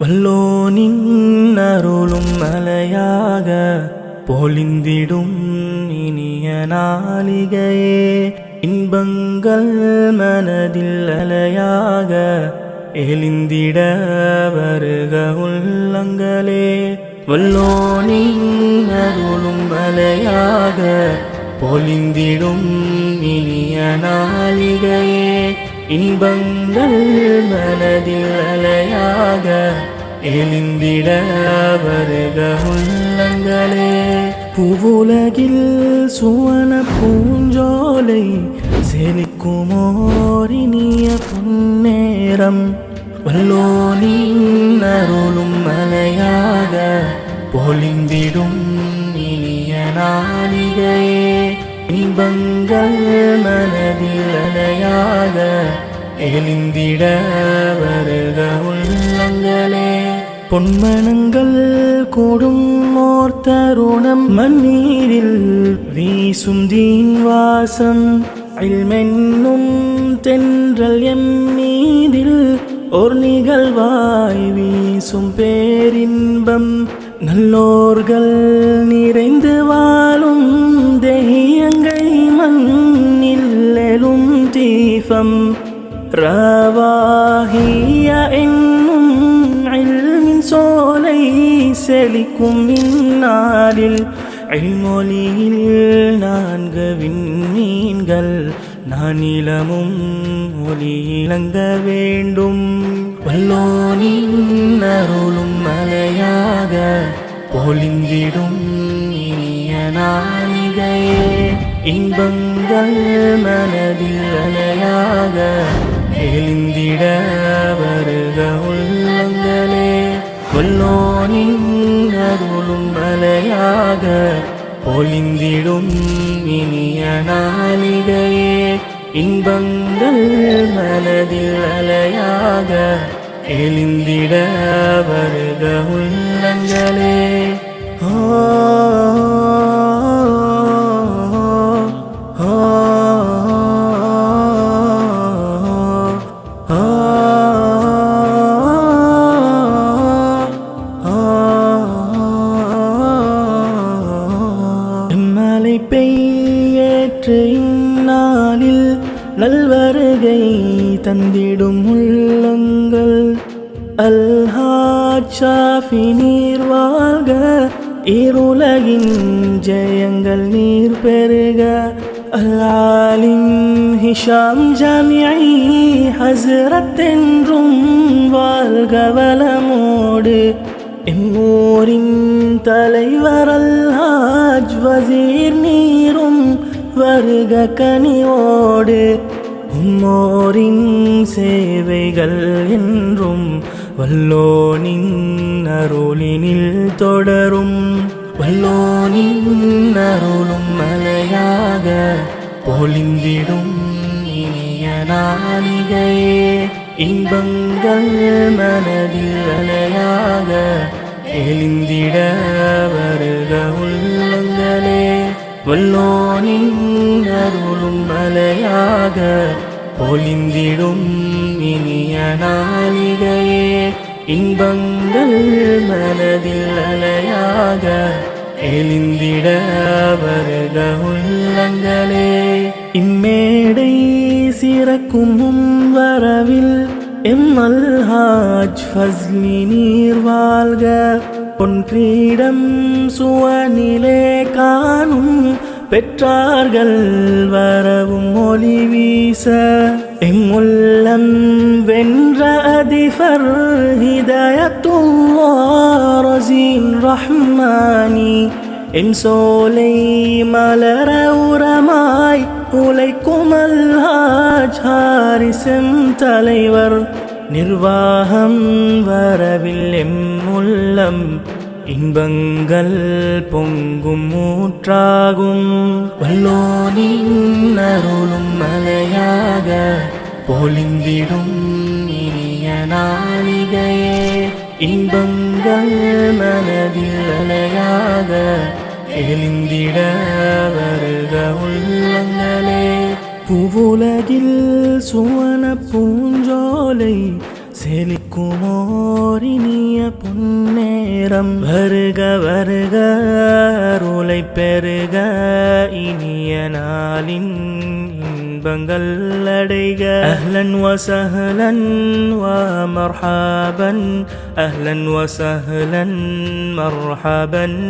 வல்லோனின் அருளும் பொலிந்திடும் இனிய நாளிகையே இன்பங்கள் மனதில் அலையாக எழுந்திட வருக உள்ளங்களே. வல்லோனின் அருளும் மலையாக பொலிந்திடும் இனிய நாளிகையே இன்பங்கள் மனதில் அலையாக எழுந்திட வருக உள்ள உள்ளங்களே பூவுலகில் சுவன பூஞ்சோலை செழிக்குமோரினிய புன்னேரம். வல்லோனின் அருளும் மலையாக பொலிந்திடும் இனிய நாளிகையே. இன்பங்கள் மனதில் அலையாக எழுந்திட வருக பொன்மணங்கள் கூடும் ஓர் தருணம் மண்ணீரில் வீசும் தீன் வாசம் அல்மென்னும் தென்றல் எம் மீதில் ஒரு நிகழ்வாய் வீசும் பேரின்பம். நல்லோர்கள் நிறைந்து வாழும் தெய்யங்கை மண்ணில் எழும் தீபம். ரவாகிய என் செழிக்கும் இந்நாளில் ஐமொழியில் நான்கு விண்மீன்கள் நான் நானிலமும் ஒளி இழங்க வேண்டும். வல்லோனின் அருளும் மலையாக பொலிந்திடும் இனிய நாளிகை. இன்பங்கள் மனதில் அலையாக எழுந்திட வருக மலையாக பொழிந்திடும் இனிய நாளிகையே. இன்பங்கள் மனதில் அலையாக எழுந்திட வருக உள்ளங்களே. ஓ இந்நாளில் நல்வருகை தந்திடும் உள்ளங்கள். அல்ஹாச்சாஃபி நீர் வாழ்க. இருலகின் ஜெயங்கள் நீர் பெருக. அல்லாலின் ஹிஷாம் ஜாமியை ஹசரத்தென்றும் வாழ்க வளமோடு. எம்மூரின் தலைவர் அல்ஹாஜ் வசீர் நீரும் வருக கனிவோடு உம்மோரின் சேவைகள் என்றும் வல்லோனின் அருளினில் தொடரும். வல்லோனின் அருளும் மலையாக பொலிந்திடும் இனிய நாளிகையே. இன்பங்கள் மனதில் அலையாக எழுந்திட வருக உள்ள வல்லோனின் அருளும் மலையாக பொழிந்திடும் இனிய நாளிகையே. இன்பங்கள் மனதில் அலையாக எழுந்திட வருக உள்ளங்களே. இம்மேடை சிறக்கும் வரவில் எம்மல் ஹாஜ் ஃபஸ்லி நீர் வாழ்க பொன் கிரீடம் சுவனிலே காணும் பெற்றார்கள் வரவும் ஒளி வீச. எம்முள்ளம் வென்ற அதிபர் ஹிதயத்துவாரசின் ரஹ்மானி என் சோலை மலர உரமாய் உழைக்கும் அல்ஹாஜ் ஹாரிசம் தலைவர். நிர்வாகம் வரவில் எம் உள்ளம். இன்பங்கள் பொங்கும் மூற்றாகும் வல்லோனின் அருளும் மலையாக பொலிந்திடும் இனிய நாளிகையே. இன்பங்கள் மனதில் அலையாக எழுந்திட வருக உள்ள பூவுலகில் சுவன பூஞ்சோலை செழிக்குமோரினிய பொன்னேரம் வருக வருக அருளை பெருக இனிய நாளின் இன்பங்கள் அடைக அஹ்லன் வசஹலன் வ மர்ஹபன் அஹ்லன் வசஹலன் மர்ஹபன்